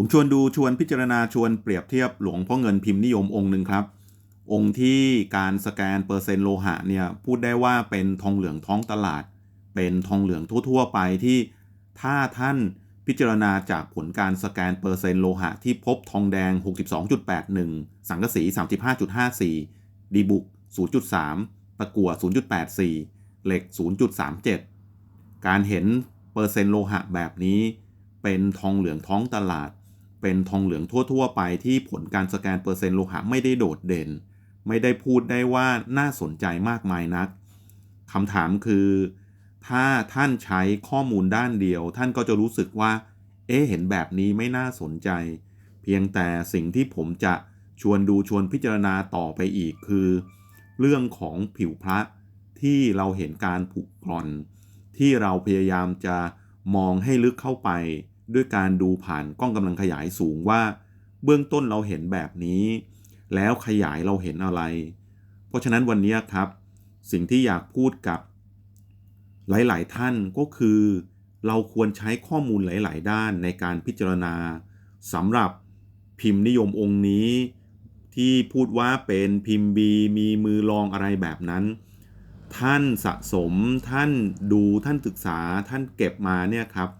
ผมชวนดูชวนพิจารณาชวนเปรียบเทียบหลวงพ่อเงินพิมพ์นิยมองค์หนึ่งครับ องค์ที่การสแกนเปอร์เซ็นต์โลหะเนี่ยพูดได้ว่าเป็นทองเหลืองท้องตลาด เป็นทองเหลืองทั่ว ๆ ไปที่ถ้าท่านพิจารณาจากผลการสแกนเปอร์เซ็นต์โลหะที่พบทองแดง 62.81 สังกะสี 35.54 ดีบุก 0.3 ตะกั่ว 0.84 เหล็ก 0.37 การเห็นเปอร์เซ็นต์โลหะแบบนี้ เป็นทองเหลืองท้องตลาด เป็นทองเหลืองทั่ว ๆ ไปที่ผลการสแกนเปอร์เซ็นต์โลหะไม่ได้โดดเด่น ไม่ได้พูดได้ว่าน่าสนใจมากมายนักคำถามคือ ถ้าท่านใช้ข้อมูลด้านเดียว ท่านก็จะรู้สึกว่า เอ๊เห็นแบบนี้ไม่น่าสนใจ เพียงแต่สิ่งที่ผมจะชวนดูชวนพิจารณาต่อไปอีกคือ เรื่องของผิวพระที่เราเห็นการผุกร่อน ที่เราพยายามจะมองให้ลึกเข้าไป ด้วยการดูผ่านกล้องกำลังขยายสูงว่า เบื้องต้นเราเห็นแบบนี้ แล้วขยายเราเห็นอะไร เพราะฉะนั้นวันนี้ครับ สิ่งที่อยากพูดกับ หลาย ๆ ท่านก็คือ เราควรใช้ข้อมูลหลาย ๆ ด้านในการพิจารณาสำหรับพิมพ์นิยมองค์นี้ ที่พูดว่าเป็นพิมพ์บีมีมือรองอะไรแบบนั้น ท่านสะสมท่านดูท่านศึกษาท่านเก็บมาเนี่ยครับ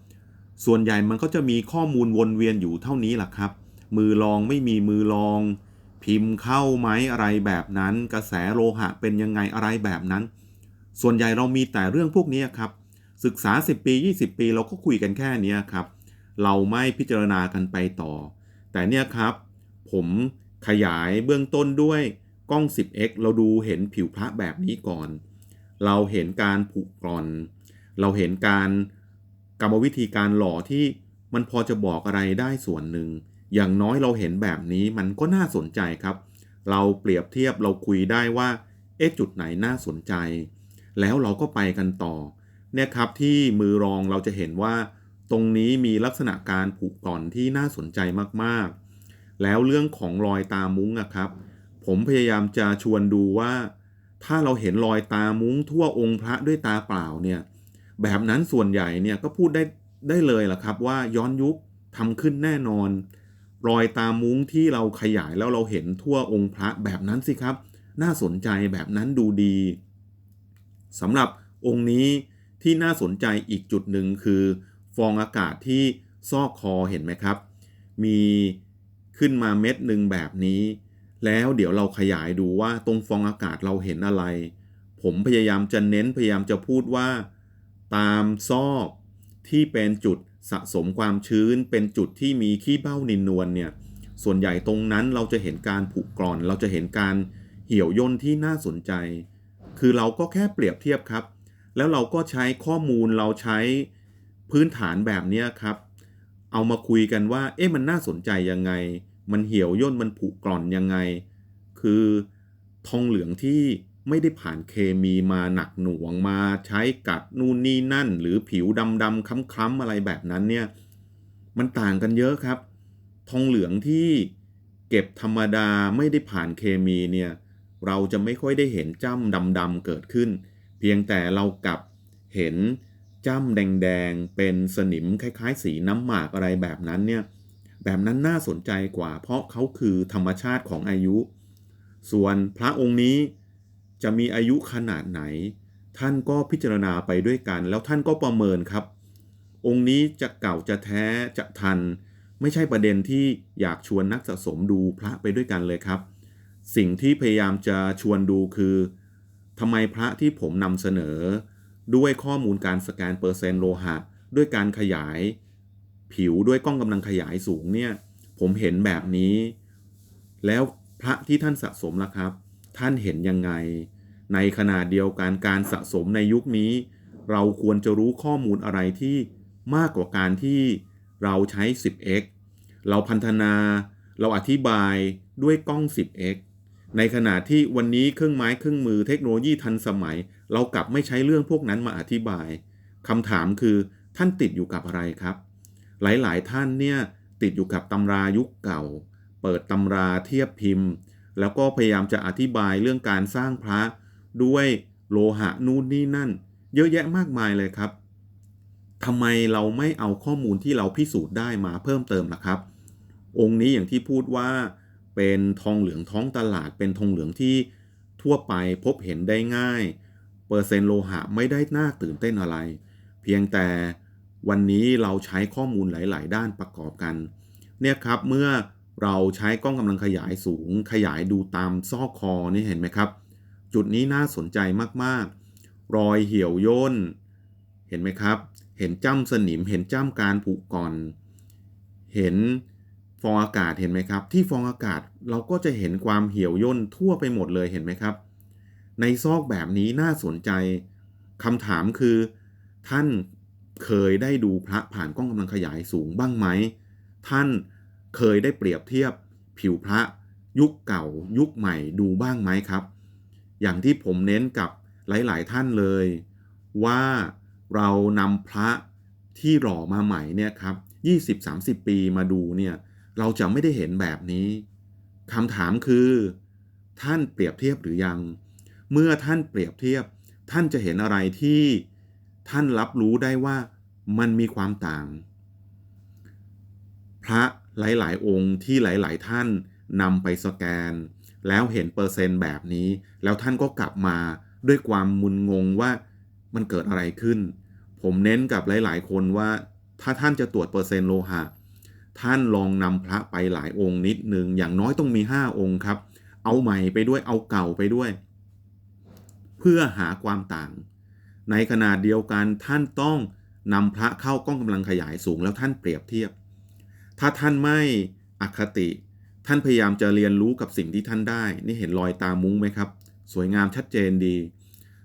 ส่วนใหญ่มันก็จะมีข้อมูลวนเวียนอยู่เท่านี้แหละครับ มือรองไม่มีมือรอง พิมพ์เข้าไหมอะไรแบบนั้น กระแสโลหะเป็นยังไงอะไรแบบนั้น ส่วนใหญ่เรามีแต่เรื่องพวกนี้ครับ ศึกษา 10 ปี 20 ปีเราก็คุยกันแค่นี้ครับ เราไม่พิจารณากันไปต่อ แต่เนี่ยครับ ผมขยายเบื้องต้นด้วยกล้อง 10x เราดูเห็นผิวพระแบบนี้ก่อน เราเห็นการผุกร่อน เราเห็นการ กรรมวิธีการหล่อที่มันพอจะบอกอะไรได้ส่วนหนึ่ง อย่างน้อยเราเห็นแบบนี้มันก็น่าสนใจครับ เราเปรียบเทียบเราคุยได้ว่าเอ๊ะจุดไหนน่าสนใจ แล้วเราก็ไปกันต่อ เนี่ยครับที่มือรองเราจะเห็นว่า ตรงนี้มีลักษณะการผุกร่อนที่น่าสนใจมากๆ แล้วเรื่องของรอยตามุ้งอะครับ ผมพยายามจะชวนดูว่า ถ้าเราเห็นรอยตามุ้งทั่วองค์พระด้วยตาเปล่าเนี่ย แบบนั้นส่วนใหญ่เนี่ยก็พูดได้ได้เลยล่ะครับว่าย้อนยุคทำขึ้นแน่นอน รอยตามุ้งที่เราขยายแล้วเราเห็นทั่วองค์พระแบบนั้นสิครับ น่าสนใจแบบนั้นดูดีสำหรับองค์นี้ที่น่าสนใจอีกจุดหนึ่งคือ ฟองอากาศที่ซอกคอเห็นไหมครับ มีขึ้นมาเม็ดหนึ่งแบบนี้ แล้วเดี๋ยวเราขยายดูว่าตรงฟองอากาศเราเห็นอะไร ผมพยายามจะเน้นพยายามจะพูดว่า ตามซอกที่เป็นจุดสะสมความชื้น เป็นจุดที่มีขี้เบ้านินนวลเนี่ยส่วนใหญ่ตรงนั้นเราจะเห็นการผุกร่อน เราจะเห็นการเหี่ยวย่นที่น่าสนใจ คือเราก็แค่เปรียบเทียบครับ แล้วเราก็ใช้ข้อมูลเราใช้พื้นฐานแบบนี้ครับ เอามาคุยกันว่า เอ๊ะมันน่าสนใจยังไง มันเหี่ยวย่นมันผุกร่อนยังไง คือทองเหลืองที่ ไม่ได้ผ่านเคมีมาหนักหน่วงมาใช้กัดนู่นนี่นั่น หรือผิวดำดำคล้ำคล้ำอะไรแบบนั้นเนี่ยมันต่างกันเยอะครับ ทองเหลืองที่เก็บธรรมดาไม่ได้ผ่านเคมีเนี่ยเราจะไม่ค่อยได้เห็นจ้ำดำๆเกิดขึ้น เพียงแต่เรากลับเห็นจ้ำแดงๆเป็นสนิมคล้ายๆ สีน้ำหมากอะไรแบบนั้นเนี่ยแบบนั้นน่าสนใจกว่าเพราะเขาคือธรรมชาติของอายุ ส่วนพระองค์นี้ จะมีอายุขนาดไหน ท่านก็พิจารณาไปด้วยกัน แล้วท่านก็ประเมินครับ องค์นี้จะเก่าจะแท้จะทัน ไม่ใช่ประเด็นที่อยากชวนนักสะสมดูพระไปด้วยกันเลยครับ สิ่งที่พยายามจะชวนดูคือทำไมพระที่ผมนำเสนอ ด้วยข้อมูลการสแกนเปอร์เซนต์โลหะ ด้วยการขยาย ผิวด้วยกล้องกำลังขยายสูงเนี่ย ผมเห็นแบบนี้ แล้วพระที่ท่านสะสมล่ะครับ ท่านเห็นยังไง ในขณะเดียวกันการสะสมในยุคนี้ เราควรจะรู้ข้อมูลอะไรที่มากกว่าการที่เราใช้ 10x เราพันธนาเราอธิบายด้วยกล้อง 10x ในขณะที่วันนี้เครื่องไม้เครื่องมือเทคโนโลยีทันสมัย เรากลับไม่ใช้เรื่องพวกนั้นมาอธิบายคำถามคือท่านติดอยู่กับอะไรครับ หลายๆ ท่านเนี่ยติดอยู่กับตำรายุคเก่า เปิดตำราเทียบพิมพ์ แล้วก็พยายามจะอธิบายเรื่องการสร้างพระด้วยโลหะนู่นนี่นั่น เยอะแยะมากมายเลยครับทำไมเราไม่เอาข้อมูลที่เราพิสูจน์ได้มาเพิ่มเติมล่ะครับ องค์นี้อย่างที่พูดว่า เป็นทองเหลืองท้องตลาด เป็นทองเหลืองที่ทั่วไปพบเห็นได้ง่าย เปอร์เซ็นต์โลหะไม่ได้น่าตื่นเต้นอะไร เพียงแต่วันนี้เราใช้ข้อมูลหลาย ๆ ด้านประกอบกัน เนี่ยครับเมื่อ เราใช้กล้องกำลังขยายสูง ขยายดูตามซอกคอนี่เห็นไหมครับ จุดนี้น่าสนใจมากๆ รอยเหี่ยวย่น เห็นไหมครับ เห็นจ้ำสนิม เห็นจ้ำการผุก่อน เห็นฟองอากาศเห็นไหมครับ ที่ฟองอากาศเราก็จะเห็นความเหี่ยวย่นทั่วไปหมดเลยเห็นไหมครับ ในซอกแบบนี้น่าสนใจคำถามคือ ท่านเคยได้ดูพระผ่านกล้องกำลังขยายสูงบ้างไหม ท่าน เคยได้เปรียบเทียบผิวพระยุคเก่ายุคใหม่ดูบ้างไหมครับ อย่างที่ผมเน้นกับหลายๆ ท่านเลย ว่าเรานำพระที่หล่อมาใหม่เนี่ยครับ20-30 ปีมาดูเนี่ยเราจะไม่ได้เห็นแบบนี้คำถามคือ ท่านเปรียบเทียบหรือยัง เมื่อท่านเปรียบเทียบ ท่านจะเห็นอะไรที่ท่านรับรู้ได้ว่ามันมีความต่าง พระ หลาย ๆ องค์ที่หลาย ๆ ท่านนำไปสแกน แล้วเห็นเปอร์เซ็นต์แบบนี้ แล้วท่านก็กลับมาด้วยความมุนงงว่ามันเกิดอะไรขึ้น ผมเน้นกับหลาย ๆ คนว่าถ้าท่านจะตรวจเปอร์เซ็นต์โลหะ ท่านลองนำพระไปหลายองค์นิดหนึ่งอย่างน้อยต้องมี 5 องค์ครับ เอาใหม่ไปด้วยเอาเก่าไปด้วย เพื่อหาความต่าง ในขนาดเดียวกันท่านต้องนำพระเข้ากล้องกำลังขยายสูงแล้วท่านเปรียบเทียบ ถ้าท่านไม่อคติ ท่านพยายามจะเรียนรู้กับสิ่งที่ท่านได้ นี่เห็นรอยตามุ้งไหมครับ สวยงามชัดเจนดี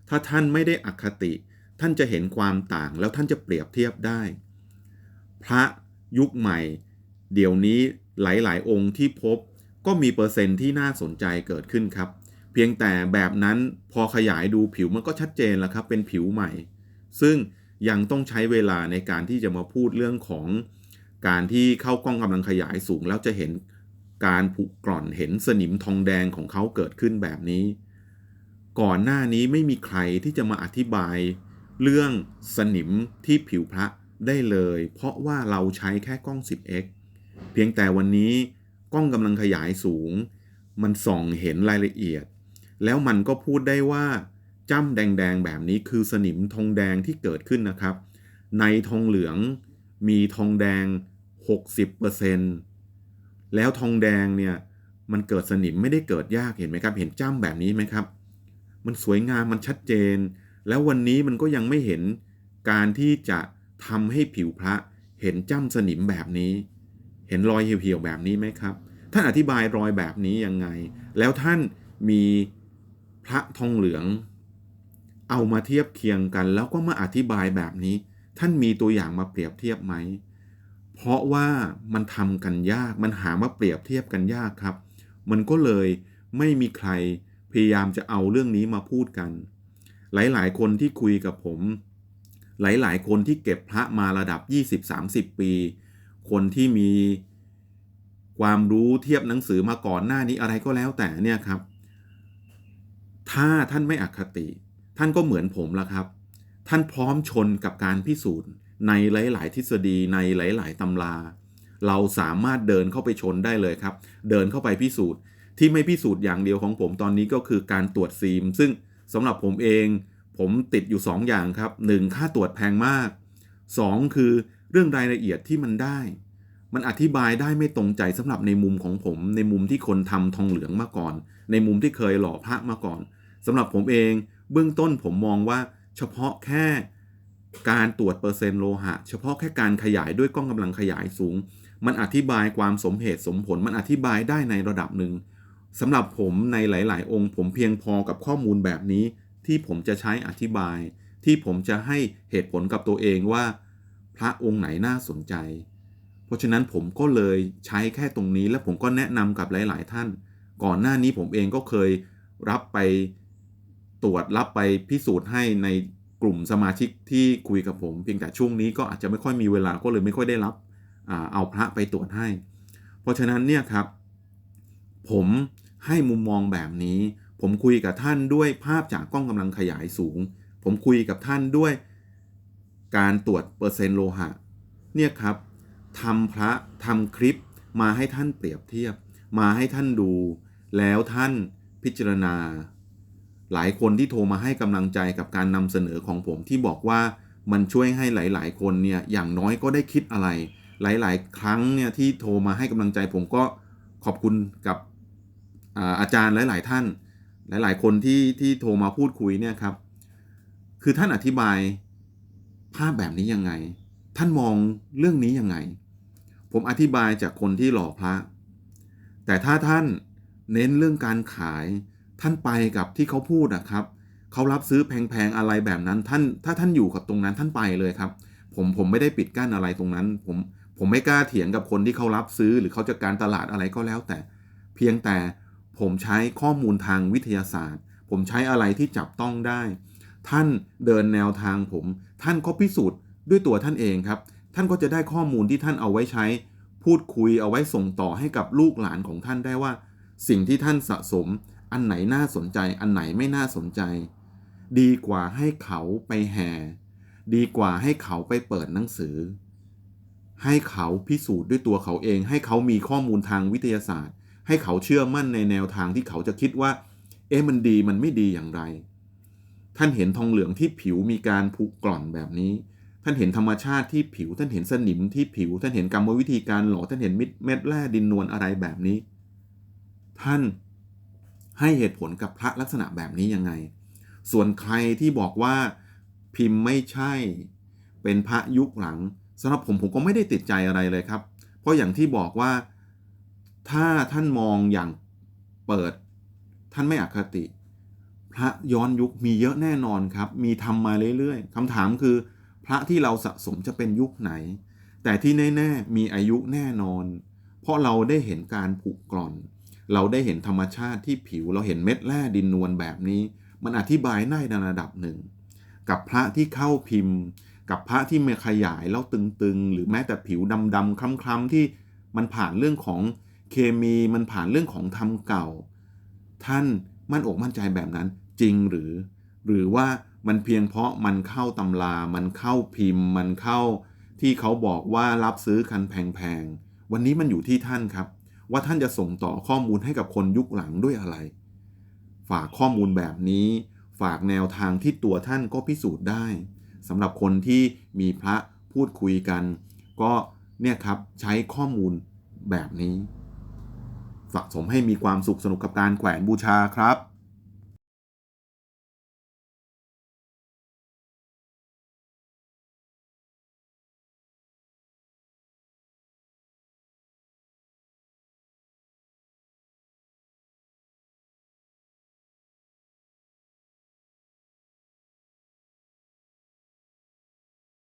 ถ้าท่านไม่ได้อคติ ท่านจะเห็นความต่างแล้วท่านจะเปรียบเทียบได้ พระยุคใหม่ เดี๋ยวนี้หลาย ๆ องค์ที่พบก็มีเปอร์เซ็นต์ที่น่าสนใจเกิดขึ้นครับ เพียงแต่แบบนั้นพอขยายดูผิวมันก็ชัดเจนแล้วครับ เป็นผิวใหม่ ซึ่งยังต้องใช้เวลาในการที่จะมาพูดเรื่องของ การที่เข้ากล้องกำลังขยายสูงแล้วจะเห็นการผุกร่อนเห็นสนิมทองแดงของเขาเกิดขึ้นแบบนี้ ก่อนหน้านี้ไม่มีใครที่จะมาอธิบาย เรื่องสนิมที่ผิวพระได้เลย เพราะว่าเราใช้แค่กล้อง 10x เพียงแต่วันนี้กล้องกำลังขยายสูง มันส่องเห็นรายละเอียด แล้วมันก็พูดได้ว่าจ้ำแดงๆแบบนี้คือสนิมทองแดงที่เกิดขึ้นนะครับ ในทองเหลืองมีทองแดง 60%แล้วทองแดงเนี่ยมันเกิดสนิมไม่ได้เกิดยากเห็นไหมครับ เห็นจ้ำแบบนี้ไหมครับ มันสวยงามมันชัดเจน แล้ววันนี้มันก็ยังไม่เห็นการที่จะทำให้ผิวพระเห็นจ้ำสนิมแบบนี้ เห็นรอยเหี่ยวๆแบบนี้ไหมครับท่านอธิบายรอยแบบนี้ยังไง แล้วท่านมีพระทองเหลือง เอามาเทียบเคียงกัน แล้วก็มาอธิบายแบบนี้ ท่านมีตัวอย่างมาเปรียบเทียบไหม เพราะว่ามันทำกันยากมันหามาเปรียบเทียบกันยากครับ มันก็เลยไม่มีใครพยายามจะเอาเรื่องนี้มาพูดกัน หลายๆ คนที่คุยกับผม หลายๆ คนที่เก็บพระมาระดับ 20-30 ปี คนที่มีความรู้เทียบหนังสือมาก่อนหน้านี้อะไรก็แล้วแต่เนี่ยครับ ถ้าท่านไม่อคติ ท่านก็เหมือนผมละครับ ท่านพร้อมชนกับการพิสูจน์ ในหลาย ๆ ทฤษฎีในหลาย ๆ ตำรา เราสามารถเดินเข้าไปชนได้เลยครับ เดินเข้าไปพิสูจน์ ที่ไม่พิสูจน์อย่างเดียวของผมตอนนี้ก็คือการตรวจซีม ซึ่งสำหรับผมเอง ผมติดอยู่ 2ออย่างครับ 1. ค่าตรวจแพงมาก 2. คือเรื่องรายละเอียดที่มันได้ มันอธิบายได้ไม่ตรงใจสำหรับในมุมของผม ในมุมที่คนทำทองเหลืองมาก่อน ในมุมที่เคยหล่อพระมาก่อนสำหรับผมเอง เบื้องต้นผมมองว่าเฉพาะแค่ การตรวจเปอร์เซ็นต์โลหะ เฉพาะแค่การขยายด้วยกล้องกำลังขยายสูง มันอธิบายความสมเหตุสมผล มันอธิบายได้ในระดับหนึ่งสำหรับผมในหลาย ๆ องค์ ผมเพียงพอกับข้อมูลแบบนี้ ที่ผมจะใช้อธิบาย ที่ผมจะให้เหตุผลกับตัวเองว่า พระองค์ไหนน่าสนใจ เพราะฉะนั้นผมก็เลยใช้แค่ตรงนี้ และผมก็แนะนำกับหลาย ๆ ท่าน ก่อนหน้านี้ผมเองก็เคยรับไปตรวจรับไปพิสูจน์ให้ใน กลุ่มสมาชิกที่คุยกับผม เพียงแต่ช่วงนี้ก็อาจจะไม่ค่อยมีเวลาก็เลยไม่ค่อยได้รับเอาพระไปตรวจให้ เพราะฉะนั้นเนี่ยครับ ผมให้มุมมองแบบนี้ ผมคุยกับท่านด้วยภาพจากกล้องกำลังขยายสูง ผมคุยกับท่านด้วยการตรวจเปอร์เซ็นต์โลหะ เนี่ยครับทำพระทำคลิปมาให้ท่านเปรียบเทียบ มาให้ท่านดู แล้วท่านพิจารณา หลายคนที่โทรมาให้กำลังใจกับการนำเสนอของผมที่บอกว่ามันช่วยให้หลาย ๆ คนเนี่ยอย่างน้อยก็ได้คิดอะไร หลาย ๆ ครั้งเนี่ยที่โทรมาให้กำลังใจผมก็ขอบคุณกับอาอาจารย์หลาย ๆ ท่าน หลาย ๆ คนที่ที่โทรมาพูดคุยเนี่ยครับ คือท่านอธิบายภาพแบบนี้ยังไง ท่านมองเรื่องนี้ยังไง ผมอธิบายจากคนที่หล่อพระ แต่ถ้าท่านเน้นเรื่องการขาย ท่านไปกับที่เขาพูดอะครับเขารับซื้อแพงๆอะไรแบบนั้นท่านถ้าท่านอยู่กับตรงนั้นท่านไปเลยครับ ผมผมไม่ได้ปิดกั้นอะไรตรงนั้น ผมผมไม่กล้าเถียงกับคนที่เขารับซื้อหรือเขาจัดการตลาดอะไรก็แล้วแต่ เพียงแต่ผมใช้ข้อมูลทางวิทยาศาสตร์ ผมใช้อะไรที่จับต้องได้ ท่านเดินแนวทางผม ท่านก็พิสูจน์ด้วยตัวท่านเองครับ ท่านก็จะได้ข้อมูลที่ท่านเอาไว้ใช้ พูดคุยเอาไว้ส่งต่อให้กับลูกหลานของท่านได้ว่า สิ่งที่ท่านสะสม อันไหนน่าสนใจ อันไหนไม่น่าสนใจ ดีกว่าให้เขาไปแห่ ดีกว่าให้เขาไปเปิดหนังสือ ให้เขาพิสูจน์ด้วยตัวเขาเอง ให้เขามีข้อมูลทางวิทยาศาสตร์ ให้เขาเชื่อมั่นในแนวทางที่เขาจะคิดว่า เอ๊ะมันดีมันไม่ดีอย่างไร ท่านเห็นทองเหลืองที่ผิวมีการผุกร่อนแบบนี้ท่านเห็นธรรมชาติที่ผิว ท่านเห็นสนิมที่ผิว ท่านเห็นกรรมวิธีการหล่อท่านเห็นมิดเม็ดแร่ดินนวลอะไรแบบนี้ ท่าน ให้เหตุผลกับพระลักษณะแบบนี้ยังไง ส่วนใครที่บอกว่าพิมพ์ไม่ใช่ เป็นพระยุคหลังสำหรับผมผมก็ไม่ได้ติดใจอะไรเลยครับ เพราะอย่างที่บอกว่าถ้าท่านมองอย่างเปิด ท่านไม่อคติ พระย้อนยุคมีเยอะแน่นอนครับ มีทำมาเรื่อยๆคำถามคือ พระที่เราสะสมจะเป็นยุคไหน แต่ที่แน่ๆมีอายุแน่นอน เพราะเราได้เห็นการผุกร่อน เราได้เห็นธรรมชาติที่ผิวเราเห็นเม็ดแร่ดินนวลแบบนี้ มันอธิบายได้ในระดับหนึ่ง กับพระที่เข้าพิมพ์ กับพระที่มาขยายแล้วตึงๆ หรือแม้แต่ผิวดำๆคล้ำๆที่มันผ่านเรื่องของเคมีมันผ่านเรื่องของทำเก่า ท่านมั่นอกมั่นใจแบบนั้นจริงหรือ หรือว่ามันเพียงเพราะมันเข้าตำรา มันเข้าพิมพ์ มันเข้าที่เขาบอกว่ารับซื้อคันแพงๆ วันนี้มันอยู่ที่ท่านครับ ว่าท่านจะส่งต่อข้อมูลให้กับคนยุคหลังด้วยอะไร ฝากข้อมูลแบบนี้ ฝากแนวทางที่ตัวท่านก็พิสูจน์ได้สำหรับคนที่มีพระพูดคุยกัน ก็เนี่ยครับใช้ข้อมูลแบบนี้สะสมให้มีความสุขสนุกกับการแขวนบูชาครับ